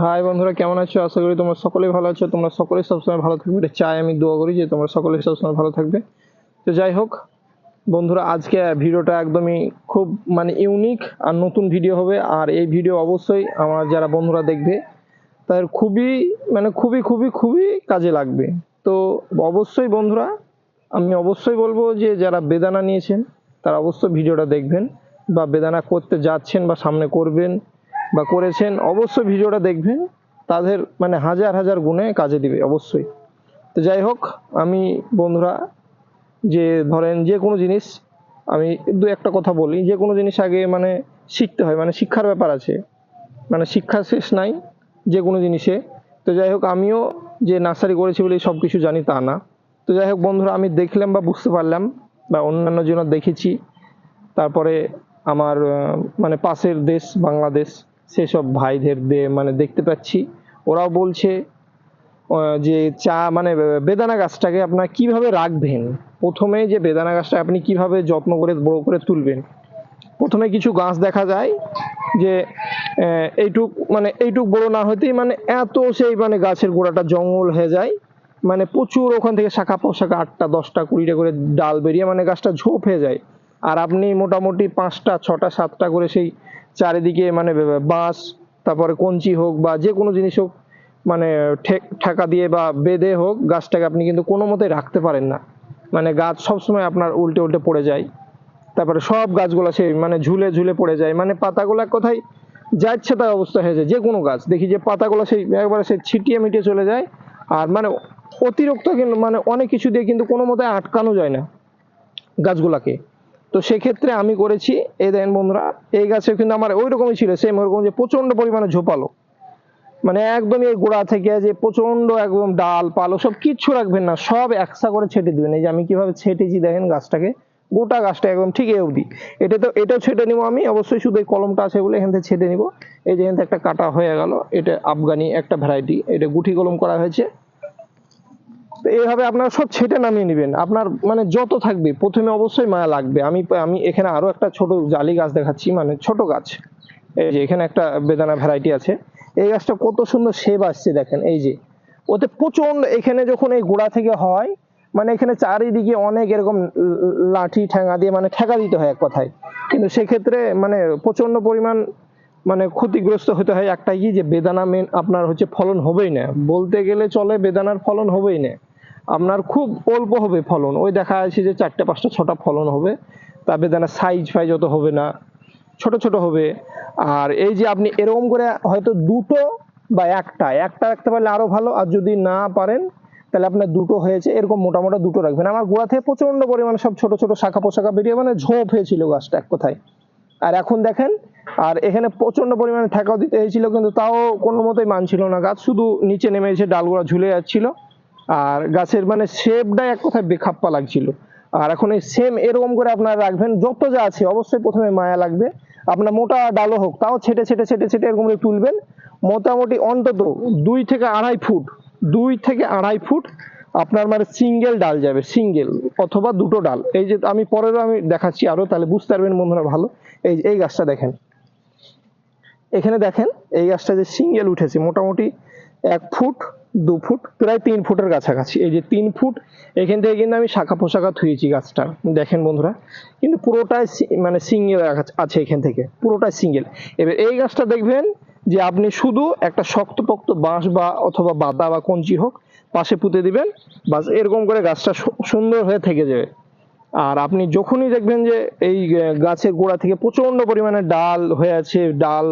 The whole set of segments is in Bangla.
হাই বন্ধুরা, কেমন আছো? আশা করি তোমরা সকলেই ভালো আছো। তোমরা সকলেই সবসময় ভালো থাকবে। এটা চাই আমি, দোয়া করি যে তোমরা সকলেই সবসময় ভালো থাকবে। তো যাই হোক, বন্ধুরা, আজকে ভিডিওটা একদমই খুব মানে ইউনিক আর নতুন ভিডিও হবে। আর এই ভিডিও অবশ্যই আমার যারা বন্ধুরা দেখবে, তাদের খুবই মানে খুবই খুবই খুবই কাজে লাগবে। তো অবশ্যই বন্ধুরা, আমি অবশ্যই বলব যে যারা বেদানা নিয়েছেন, তারা অবশ্যই ভিডিওটা দেখবেন বা বেদানা করতে যাচ্ছেন বা সামনে করবেন। বা করেছেন, অবশ্যই ভিডিওটা দেখবেন। তাদের মানে হাজার হাজার গুণে কাজে দিবে, অবশ্যই। তো যাই হোক, আমি বন্ধুরা, যে ধরেন যে কোনো জিনিস, আমি দু একটা কথা বলি। যে কোনো জিনিস আগে মানে শিখতে হয় মানে শিক্ষার ব্যাপার আছে। মানে শিক্ষা শেষ নাই যে কোনো জিনিসে। তো যাই হোক, আমিও যে নার্সারি করেছি বলে সব কিছু জানি তা না। তো যাই হোক, বন্ধুরা, আমি দেখলাম বা বুঝতে পারলাম, বা অন্যান্য জন দেখেছি। তারপরে আমার মানে পাশের দেশ, বাংলাদেশ সেসব ভাইদের মানে দেখতে পাচ্ছি। ওরাও বলছে যে চা মানে বেদানা গাছটাকে আপনার কীভাবে রাখবেন? প্রথমে যে বেদানা গাছটা আপনি কীভাবে যত্ন করে, বড় করে তুলবেন? প্রথমে কিছু গাছ দেখা যায় যে এইটুক মানে এইটুক বড় না হতেই মানে এত সেই মানে গাছের গোড়াটা জঙ্গল হয়ে যায়। মানে প্রচুর ওখান থেকে শাখা পোশাখা আটটা, দশটা, কুড়িটা করে ডাল বেরিয়ে মানে গাছটা ঝোপ হয়ে যায়। আর আপনি মোটামুটি পাঁচটা, ছটা, সাতটা করে সেই চারিদিকে মানে বাঁশ, তারপরে কঞ্চি হোক বা যে কোনো জিনিস হোক মানে ঠেকা দিয়ে বা বেঁধে হোক, গাছটাকে আপনি কিন্তু কোনো মতে রাখতে পারেন না। মানে গাছ সবসময় আপনার উল্টে উল্টে পড়ে যায়। তারপরে সব গাছগুলো সে মানে ঝুলে ঝুলে পড়ে যায়। মানে পাতাগুলো কথায় যা ইচ্ছে তার অবস্থা হয়ে যায়। যে কোনো গাছ। দেখি যে পাতাগুলো সেই, একবারে সে ছিটিয়ে মিটিয়ে চলে যায়। আর মানে অতিরিক্ত কিন্তু মানে অনেক কিছু দিয়ে কিন্তু কোনো মতে আটকানো যায় না গাছগুলাকে। তো সেক্ষেত্রে আমি করেছি, এই দেখেন বন্ধুরা, এই গাছে কিন্তু আমার ওই রকমই ছিল সেম ওরকম যে প্রচণ্ড পরিমাণে ঝোপালো মানে একদম এই গোড়া থেকে যে প্রচণ্ড একদম ডাল, পালো সব কিচ্ছু রাখবেন না, সব একসা করে ছেটে দিবেন। এই যে আমি কীভাবে ছেটেছি দেখেন গাছটাকে, গোটা গাছটা একদম ঠিক এই অবধি। এটা তো, এটাও ছেটে নিব আমি, অবশ্যই শুধু এই কলমটা আছে বলে এখান থেকে ছেটে নিব। এই যে এখান থেকে একটা কাটা হয়ে গেল, এটা আফগানি একটা ভ্যারাইটি এটা গুঠি কলম করা হয়েছে। এইভাবে আপনারা সব ছেটে নামিয়ে নেবেন। আপনার মানে যত থাকবে, প্রথমে অবশ্যই মায়া লাগবে। আমি আমি এখানে আরও একটা ছোট জালি গাছ দেখাচ্ছি মানে ছোট গাছ। এই যে এখানে একটা বেদানা ভ্যারাইটি আছে। এই গাছটা কত সুন্দর শেপ আসছে দেখেন, এই যে। ওতে প্রচণ্ড এখানে যখন এই গোড়া থেকে হয় মানে এখানে চারিদিকে অনেক এরকম লাঠি ঠ্যাঙা দিয়ে মানে ঠেকা দিতে হয় এক কথায়। কিন্তু সেক্ষেত্রে মানে প্রচণ্ড পরিমাণ মানে ক্ষতিগ্রস্ত হতে হয় একটাই যে বেদানা মেন আপনার হচ্ছে ফলন হবেই না। বলতে গেলে চলে বেদানার ফলন হবেই না। আপনার খুব অল্প হবে ফলন। ওই দেখা যাচ্ছে যে চারটে, পাঁচটা, ছটা ফলন হবে। তা বেদানার সাইজ ফাইজ অত হবে না। ছোট ছোট হবে। আর এই যে আপনি এরকম করে হয়তো দুটো বা একটা একটা রাখতে পারলে আরও ভালো। আর যদি না পারেন, তাহলে আপনার দুটো হয়েছে। এরকম মোটা মোটা দুটো রাখবেন। আমার গোড়া থেকে প্রচণ্ড পরিমাণে সব ছোট ছোট শাখা পোশাখা বেরিয়ে মানে ঝোপ হয়েছিল গাছটা এক কথায়। আর এখন দেখেন, আর এখানে প্রচণ্ড পরিমাণে ঠেকাও দিতে হয়েছিল, কিন্তু তাও কোনো মতোই মানছিল না গাছ। শুধু নিচে নেমে এসে ডালগুলা ঝুলে যাচ্ছিল। আর গাছের মানে শেপটাই এক কথায় বেখাপ্পা লাগছিল। আর এখন এই সেম এরকম করে আপনারা রাখবেন, যত যা আছে, অবশ্যই প্রথমে মায়া লাগবে। আপনার মোটা ডালও হোক, তাও ছেটে ছেটে ছেটে ছেটে এরকম করে তুলবেন। মোটামুটি অন্তত দুই থেকে আড়াই ফুট, দুই থেকে আড়াই ফুট আপনার মানে সিঙ্গেল ডাল যাবে সিঙ্গেল অথবা দুটো ডাল। এই যে আমি পরেরও আমি দেখাচ্ছি আরও, তাহলে বুঝতে পারবেন বন্ধুরা ভালো। এই এই গাছটা দেখেন। এখানে দেখেন, এই গাছটা যে সিঙ্গেল উঠেছে, মোটামুটি এক ফুট দু ফুট, প্রায় তিন ফুটের কাছাকাছি। এই যে তিন ফুট, এখান থেকে কিন্তু আমি শাখা পোশাখা থুয়েছি গাছটা দেখেন বন্ধুরা, কিন্তু পুরোটাই মানে সিঙ্গেল আছে এখান থেকে, পুরোটাই সিঙ্গেল। এবার এই গাছটা দেখবেন যে আপনি শুধু একটা শক্তপোক্ত বাঁশ বা অথবা বাদা বা কঞ্চি হোক, পাশে পুঁতে দিবেন, বাস এরকম করে গাছটা সুন্দর হয়ে থেকে যাবে। আর আপনি যখনই দেখবেন যে এই গাছের গোড়া থেকে প্রচণ্ড পরিমাণে ডাল হয়ে আছে, ডাল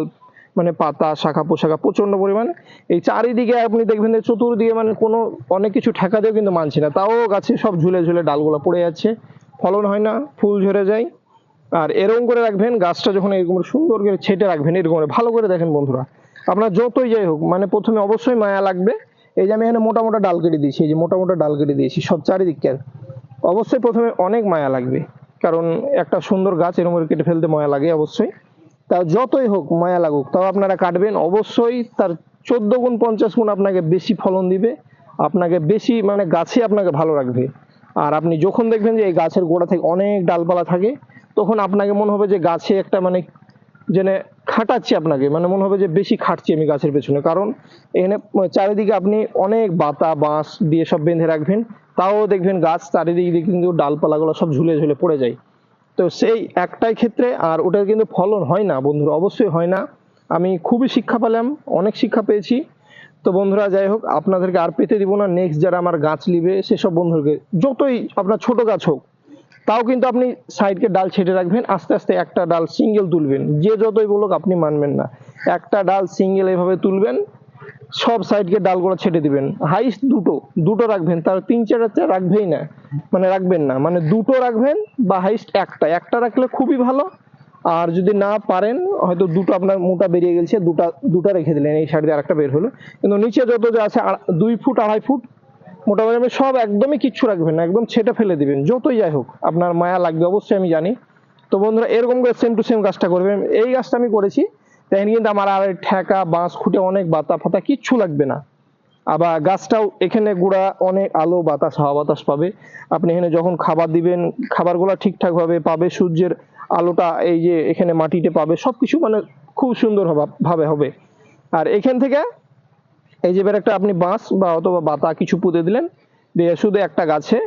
মানে পাতা, শাখা পোশাখা প্রচণ্ড পরিমাণে। এই চারিদিকে আপনি দেখবেন যে চতুর্দিকে মানে কোনো, অনেক কিছু ঠেকা দিয়েও কিন্তু মানছে না। তাও গাছে সব ঝুলে ঝুলে ডালগুলো পড়ে যাচ্ছে। ফলন হয় না, ফুল ঝরে যায়। আর এরকম করে রাখবেন, গাছটা যখন এরকম সুন্দর করে ছেটে রাখবেন, এরকম করে, ভালো করে দেখেন বন্ধুরা। আপনার যতই যাই হোক মানে প্রথমে অবশ্যই মায়া লাগবে। এই যে আমি এখানে মোটা মোটা ডাল কেটে দিয়েছি, এই যে মোটা মোটা ডাল কেটে দিয়েছি, সব চারিদিকে অবশ্যই প্রথমে অনেক মায়া লাগবে। কারণ একটা সুন্দর গাছ এরকম করে কেটে ফেলতে মায়া লাগে অবশ্যই। তা যতই হোক, মায়া লাগুক, তাও আপনারা কাটবেন। অবশ্যই তার চোদ্দ গুণ পঞ্চাশ গুণ আপনাকে বেশি ফলন দিবে। আপনাকে বেশি মানে গাছে আপনাকে ভালো রাখবে। আর আপনি যখন দেখবেন যে এই গাছের গোড়া থেকে অনেক ডালপালা থাকে, তখন আপনাকে মনে হবে যে গাছে একটা মানে যেনে খাটাচ্ছি আপনাকে মানে মনে হবে যে বেশি খাটছি আমি গাছের পেছনে। কারণ এখানে চারিদিকে আপনি অনেক বাতা, বাঁশ দিয়ে সব বেঁধে রাখবেন। তাও দেখবেন গাছ চারিদিকে দিয়ে কিন্তু ডালপালাগুলো সব ঝুলে ঝুলে পড়ে যায়। তো সেই একটাই ক্ষেত্রে আর ওটা কিন্তু ফলন হয় না, বন্ধুরা, অবশ্যই হয় না। আমি খুবই শিক্ষা পেলাম, অনেক শিক্ষা পেয়েছি। তো বন্ধুরা, যাই হোক, আপনাদেরকে আর পেতে দিব না। নেক্সট যারা আমার গাছ নিবে, সেসব বন্ধুকে যতই আপনার ছোট গাছ হোক, তাও কিন্তু আপনি সাইডকে ডাল ছেটে রাখবেন, আস্তে আস্তে একটা ডাল সিঙ্গেল তুলবেন। যে যতই বলুক, আপনি মানবেন না। একটা ডাল সিঙ্গেল এভাবে তুলবেন সব সাইডকে ডালগুলো ছেটে দিবেন। হাইস্ট দুটো। দুটো রাখবেন, তার তিন চারটা রাখবেই না। মানে রাখবেন না। মানে দুটো রাখবেন বা হাইস্ট একটা। একটা রাখলে খুবই ভালো। আর যদি না পারেন, হয়তো দুটো আপনার মোটা বেরিয়ে গেছে, দুটা দুটা রেখে দিলেন। এই সাইড দিয়ে আরেকটা বের হলো। কিন্তু নিচে যত যা আছে দুই ফুট, আড়াই ফুট, মোটামুটি আপনি সব একদমই কিচ্ছু রাখবেন না। একদম ছেটে ফেলে দিবেন। যতই যাই হোক, আপনার মায়া লাগবে, অবশ্যই আমি জানি। তো বন্ধুরা, এরকম করে সেম টু সেম গাছটা করবেন। এই গাছটা আমি করেছি। দেখেন কিন্তু আমার আর ঠেকা, বাঁশ খুঁটে অনেক বাতা ফাতা কিচ্ছু লাগবে না। আবার গাছটাও এখানে গুড়া অনেক আলো, বাতাস, হাওয়া বাতাস পাবে। আপনি এখানে যখন খাবার দিবেন, খাবারগুলো ঠিকঠাক ভাবে পাবে, সূর্যের আলোটা এই যে এখানে মাটিতে পাবে, সবকিছু মানে খুব সুন্দর ভাবে হবে। আর এখান থেকে এই যে একটা আপনি বাঁশ বা অথবা বাতা কিছু পুঁতে দিলেন, দিয়ে শুধু একটা গাছে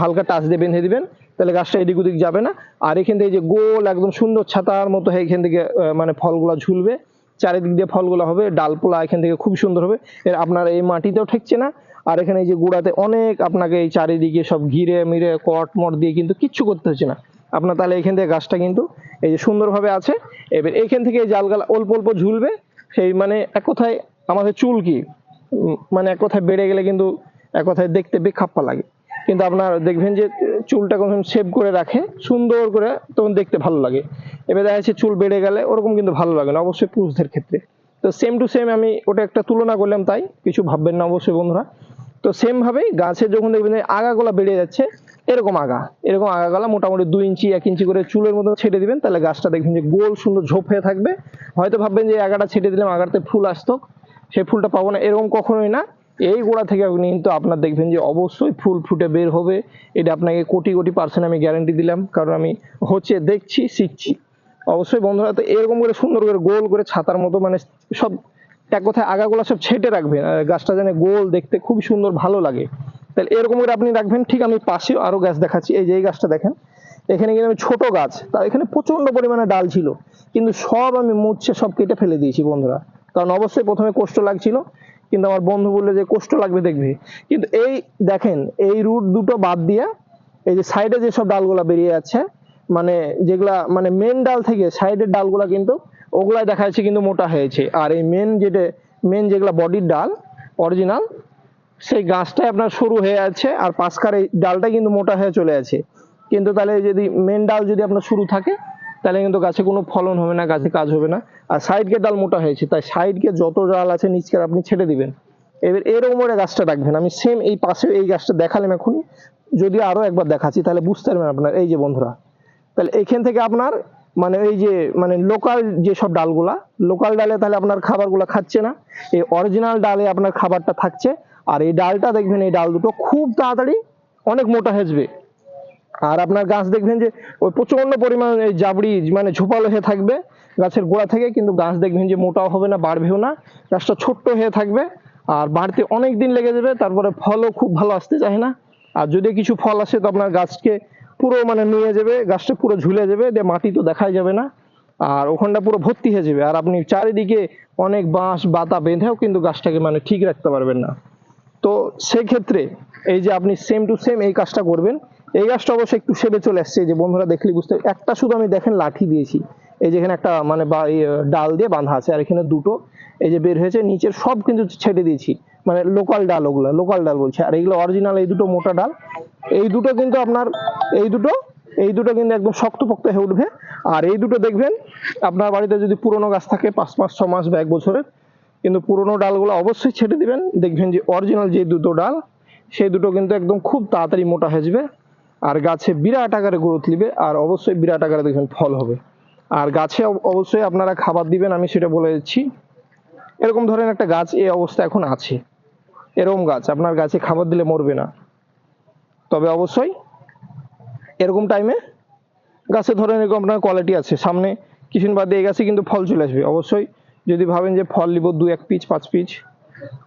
হালকা টাচ দিয়ে বেঁধে দিবেন তাহলে গাছটা এদিক ওদিক যাবে না। আর এখান থেকে যে গোল একদম সুন্দর ছাতার মতো এখান থেকে মানে ফলগুলা ঝুলবে। চারিদিক দিয়ে ফলগুলো হবে, ডালপোলা এখান থেকে খুব সুন্দর হবে। এর আপনার এই মাটিতেও ঠেকছে না। আর এখানে এই যে গুড়াতে অনেক আপনাকে এই চারিদিকে সব ঘিরে মিরে কট মট দিয়ে কিন্তু কিচ্ছু করতে হচ্ছে না। আপনার তাহলে এখান থেকে গাছটা কিন্তু এই যে সুন্দরভাবে আছে। এবার এখান থেকে এই জালগালা অল্প অল্প ঝুলবে। সেই মানে এক কথায় আমাদের চুল কি? মানে এক কথায় বেড়ে গেলে কিন্তু এক কথায় দেখতে বেখাপ্পা লাগে। কিন্তু আপনার দেখবেন যে চুলটা কখন শেভ করে রাখে, সুন্দর করে তখন দেখতে ভালো লাগে। এবার দেখা যাচ্ছে চুল বেড়ে গেলে ওরকম কিন্তু ভালো লাগে না, অবশ্যই পুরুষদের ক্ষেত্রে। তো সেম টু সেম আমি ওটা একটা তুলনা করলাম তাই, কিছু ভাববেন না অবশ্যই বন্ধুরা। তো সেম ভাবেই গাছের যখন দেখবেন আগাগুলা বেড়ে যাচ্ছে, এরকম আগা, এরকম আগাগুলা মোটামুটি দুই ইঞ্চি, এক ইঞ্চি করে চুলের মতো ছেড়ে দিবেন, তাহলে গাছটা দেখবেন যে গোল সুন্দর ঝোপ হয়ে থাকবে। হয়তো ভাববেন যে আগাটা ছেড়ে দিলাম আগাতে ফুল আসতো সেই ফুলটা পাবো না, এরকম কখনোই না। এই গোড়া থেকে আপনি কিন্তু আপনার দেখবেন যে অবশ্যই ফুল ফুটে বের হবে। এটা আপনাকে কোটি কোটি পার্সেন্ট আমি গ্যারান্টি দিলাম, কারণ আমি হচ্ছে দেখছি, শিখছি। অবশ্যই বন্ধুরা, তো এরকম করে সুন্দর করে গোল করে ছাতার মতো মানে সব এক কথায় আগাগুলো সব ছেটে রাখবেন, আর গাছটা যেন গোল দেখতে খুব সুন্দর, ভালো লাগে। তাহলে এরকম করে আপনি রাখবেন, ঠিক আমি পাশেও আরও গাছ দেখাচ্ছি। এই যে, এই গাছটা দেখেন, এখানে কিন্তু আমি ছোটো গাছ তার এখানে প্রচণ্ড পরিমাণে ডাল ছিল, কিন্তু সব আমি মুচ্ছে সব কেটে ফেলে দিয়েছি বন্ধুরা। কারণ অবশ্যই প্রথমে কষ্ট লাগছিল কিন্তু আমার বন্ধু বললে যে, কষ্ট লাগবে দেখবি। কিন্তু এই দেখেন, এই রুট দুটো বাদ দিয়ে এই যে সাইডে যেসব ডালগুলা বেরিয়ে যাচ্ছে মানে যেগুলা মানে মেন ডাল থেকে সাইডের ডালগুলা কিন্তু ওগুলাই দেখা যাচ্ছে কিন্তু মোটা হয়েছে। আর এই মেন যেটা মেন যেগুলা বডির ডাল অরিজিনাল সেই গাছটাই আপনার সরু হয়ে আছে আর পাশকার এই ডালটা কিন্তু মোটা হয়ে চলে আছে। কিন্তু তাহলে যদি মেন ডাল যদি আপনার শুরু থাকে তাহলে কিন্তু গাছে কোনো ফলন হবে না, গাছে কাজ হবে না। আর সাইডকে ডাল মোটা হয়েছে, তাই সাইড সাইডকে যত ডাল আছে নিচকে আপনি ছেড়ে দিবেন। এবার এরকম করে গাছটা রাখবেন। আমি সেম এই পাশে এই গাছটা দেখালাম এখনই। যদি আরও একবার দেখাচ্ছি, তাহলে বুঝতে পারবেন আপনার। এই যে বন্ধুরা, তাহলে এখান থেকে আপনার মানে এই যে মানে লোকাল যে সব ডালগুলা লোকাল ডালে তাহলে আপনার খাবারগুলো খাচ্ছে না। এই অরিজিনাল ডালে আপনার খাবারটা থাকছে। আর এই ডালটা দেখবেন, এই ডাল দুটো খুব তাড়াতাড়ি অনেক মোটা হেঁচবে আর আপনার গাছ দেখবেন যে ওই প্রচণ্ড পরিমাণ জাবড়ি মানে ঝোপালো হয়ে থাকবে গাছের গোড়া থেকে, কিন্তু গাছ দেখবেন যে মোটাও হবে না, বাড়বেও না। গাছটা ছোট্ট হয়ে থাকবে, আর বাড়তে অনেক দিন লেগে যাবে, তারপরে ফলও খুব ভালো আসতে চায় না। আর যদি কিছু ফল আসে, তো আপনার গাছকে পুরো মানে নিয়ে যাবে, গাছটা পুরো ঝুলে যাবে, দিয়ে মাটি তো দেখাই যাবে না। আর ওখানটা পুরো ভর্তি হয়ে যাবে। আর আপনি চারিদিকে অনেক বাঁশ, বাতা বেঁধেও কিন্তু গাছটাকে মানে ঠিক রাখতে পারবেন না। তো সেক্ষেত্রে এই যে আপনি সেম টু সেম এই কাজটা করবেন, এই গাছটা অবশ্যই একটু সেবে চলে আসছে যে বন্ধুরা দেখলে বুঝতে একটা শুধু আমি দেখেন লাঠি দিয়েছি, এই যেখানে একটা মানে ডাল দিয়ে বাঁধা আছে, আর এখানে দুটো, এই যে বের হয়েছে, নিচের সব কিন্তু ছেড়ে দিয়েছি মানে লোকাল ডাল ওগুলো লোকাল ডাল বলছে। আর এইগুলো অরিজিনাল এই দুটো মোটা ডাল, এই দুটো কিন্তু আপনার, এই দুটো এই দুটো কিন্তু একদম শক্তপোক্ত হয়ে উঠবে। আর এই দুটো দেখবেন, আপনার বাড়িতে যদি পুরনো গাছ থাকে, পাঁচ পাঁচ ছ মাস বা এক বছরের কিন্তু পুরনো ডালগুলো অবশ্যই ছেড়ে দিবেন। দেখবেন যে অরিজিনাল যে দুটো ডাল, সেই দুটো কিন্তু একদম খুব তাড়াতাড়ি মোটা হয়ে আর গাছে বিরাট আকারে গ্রোথ নিবে, আর অবশ্যই বিরাট আকারে দেখবেন ফল হবে। আর গাছে অবশ্যই আপনারা খাবার দিবেন, আমি সেটা বলে দিচ্ছি। এরকম ধরেন একটা গাছ এই অবস্থা এখন আছে। এরকম গাছ, আপনার গাছে খাবার দিলে মরবে না। তবে অবশ্যই এরকম টাইমে গাছে ধরেন এরকম আপনার কোয়ালিটি আছে। সামনে কিছুদিন বাদে এই গাছে, কিন্তু ফল চলে আসবে। অবশ্যই যদি ভাবেন যে ফল নিব দু এক পিচ, পাঁচ পিচ,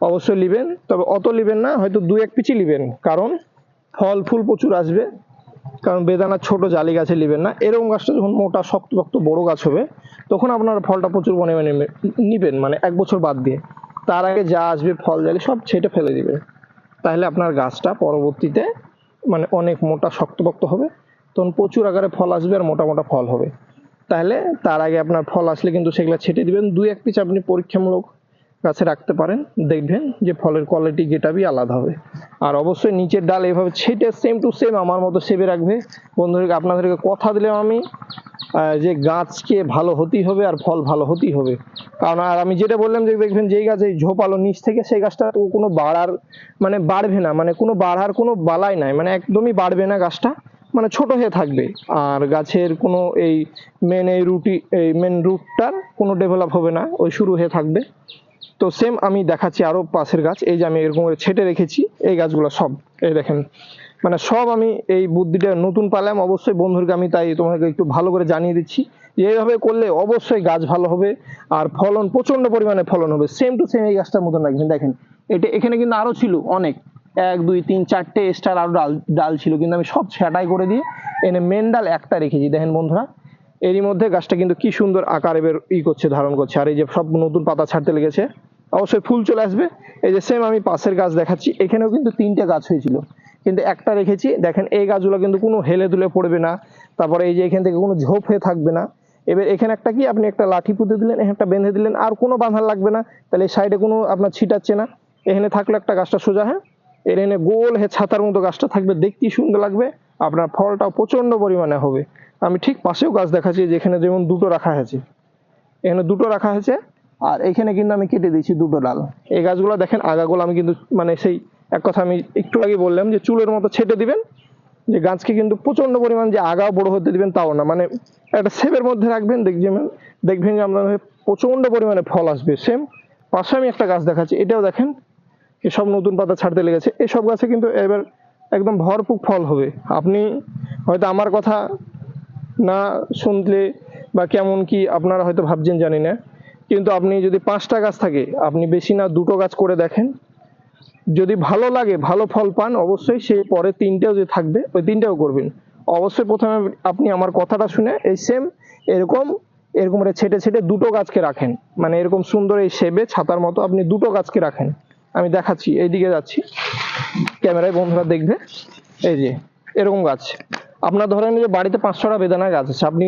অবশ্যই নেবেন। তবে অত নেবেন না, হয়তো দু এক পিচই নেবেন। কারণ ফল, ফুল প্রচুর আসবে। কারণ বেদানা ছোট, জালি গাছে নেবেন না। এরকম গাছটা যখন মোটা, শক্ত শক্ত, বড় গাছ হবে, তখন আপনারা ফলটা প্রচুর পরিমাণে নেবেন। মানে এক বছর বাদ দিয়ে। তার আগে যা আসবে, ফল, জালি, সব ছেটে ফেলে দিবেন। তাহলে আপনার গাছটা পরবর্তীতে মানে অনেক মোটা শক্ত শক্তপোক্ত হবে। তখন প্রচুর আকারে ফল আসবে আর মোটা মোটা ফল হবে। তাহলে তার আগে আপনার ফল আসলে কিন্তু সেগুলো ছেটে দিবেন। দুই, এক পিস আপনি পরীক্ষামূলক গাছে রাখতে পারেন। দেখবেন যে ফলের কোয়ালিটি গেটাবি আলাদা হবে। আর অবশ্যই নিচের ডাল এভাবে ছেটে সেম টু সেম আমার মতো সেবে রাখবে। বন্ধুদেরকে, আপনাদেরকে কথা দিলাম আমি যে গাছকে ভালো হতেই হবে আর ফল ভালো হতেই হবে। কারণ আর আমি যেটা বললাম যে দেখবেন যেই গাছ এই ঝোপালো নিচ থেকে সেই গাছটা কোনো বাড়ার মানে বাড়বে না। মানে কোনো বাড়ার কোনো বালাই নাই। মানে একদমই বাড়বে না গাছটা। মানে ছোট হয়ে থাকবে। আর গাছের কোনো এই মেন এই রুটি, এই মেন রুটটার কোনো ডেভেলপ হবে না, ওই শুরু হয়ে থাকবে। তো সেম আমি দেখাচ্ছি আরও পাশের গাছ, এই যে আমি এরকম করে ছেটে রেখেছি, এই গাছগুলো সব, এই দেখেন। মানে সব আমি এই বুদ্ধিটা নতুন পালাম, অবশ্যই বন্ধুদেরকে আমি তাই তোমাকে একটু ভালো করে জানিয়ে দিচ্ছি এইভাবে করলে অবশ্যই গাছ ভালো হবে, আর ফলন প্রচণ্ড পরিমাণে ফলন হবে। সেম টু সেম এই গাছটার মতন রাখবেন দেখেন, এটা এখানে কিন্তু আরও ছিল অনেক। এক, দুই, তিন, চারটে স্টার আরও ডাল ডাল ছিল, কিন্তু আমি সব ছাটাই করে দিয়ে এনে মেন ডাল একটা রেখেছি। দেখেন বন্ধুরা, এরই মধ্যে গাছটা কিন্তু কি সুন্দর আকার এবার ই করছে, ধারণ করছে। আর এই যে সব নতুন পাতা ছাড়তে লেগেছে, অবশ্যই ফুল চলে আসবে। এই যে সেম আমি পাশের গাছ দেখাচ্ছি, এখানেও কিন্তু তিনটে গাছ হয়েছিল। কিন্তু একটা রেখেছি, দেখেন এই গাছগুলো কিন্তু কোনো হেলে দুলে পড়বে না। তারপরে এই যে এখান থেকে কোনো ঝোপ হয়ে থাকবে না। এবার এখানে একটা কি, আপনি একটা লাঠি পুঁতে দিলেন, এখানে একটা বেঁধে দিলেন, আর কোনো বাঁধার লাগবে না। তাহলে সাইডে কোনো আপনার ছিটাচ্ছে না। এখানে থাকলে একটা গাছটা সোজা হ্যাঁ? এর এনে গোল হয়ে ছাতার মতো গাছটা থাকবে, দেখতেই সুন্দর লাগবে। আপনার ফলটাও প্রচণ্ড পরিমাণে হবে। আমি ঠিক পাশেও গাছ দেখাচ্ছি, যেখানে যেমন দুটো রাখা হয়েছে। এখানে দুটো রাখা হয়েছে, আর এখানে কিন্তু আমি কেটে দিয়েছি দুটো ডাল। এই গাছগুলো দেখেন, আগাগুলো আমি কিন্তু মানে সেই এক কথা আমি একটু আগে বললাম যে চুলের মতো ছেটে দিবেন, যে গাছকে কিন্তু প্রচণ্ড পরিমাণ যে আগাও বড় হতে দিবেন তাও না। মানে একটা সেপের মধ্যে রাখবেন, দেখবেন দেখবেন যে আপনার প্রচণ্ড পরিমাণে ফল আসবে। সেম পাশে আমি একটা গাছ দেখাচ্ছি, এটাও দেখেন এসব নতুন পাতা ছাড়তে লেগেছে। এসব গাছে কিন্তু এবার একদম ভরপুর ফল হবে। আপনি হয়তো আমার কথা না শুনলে বা কেমন কি আপনারা হয়তো ভাবছেন, জানি না। কিন্তু আপনি যদি পাঁচটা গাছ থাকে, আপনি বেশি না দুটো গাছ করে দেখেন। যদি ভালো লাগে, ভালো ফল পান, অবশ্যই সেই পরে তিনটেও যে থাকবে, ওই তিনটেও করবেন। অবশ্যই প্রথমে আপনি আমার কথাটা শুনে এই সেম এরকম এরকম ছেটে ছেটে দুটো গাছকে রাখেন। মানে এরকম সুন্দর এই শেবে ছাতার মতো আপনি দুটো গাছকে রাখেন। আমি দেখাচ্ছি, এইদিকে যাচ্ছি। ক্যামেরায় বন্ধুরা দেখবে। এই যে, এরকম গাছ। আপনার ধরেন যে বাড়িতে পাঁচ ছটা বেদানা গাছ আছে। আপনি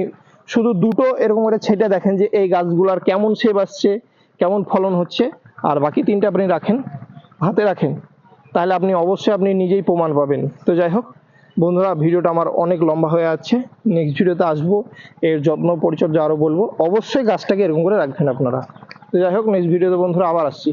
শুধু দুটো এরকম করে ছেটে দেখেন যে এই গাছগুলার কেমন শেপ আসছে, কেমন ফলন হচ্ছে, আর বাকি তিনটে আপনি রাখেন, হাতে রাখেন। তাহলে আপনি অবশ্যই আপনি নিজেই প্রমাণ পাবেন। তো যাই হোক, বন্ধুরা, ভিডিওটা আমার অনেক লম্বা হয়ে আছে নেক্সট ভিডিওতে আসব। এর যত্ন পরিচর্যা আরও বলব। অবশ্যই গাছটাকে এরকম করে রাখবেন আপনারা। তো যাই হোক নেক্সট ভিডিওতে বন্ধুরা আবার আসছি।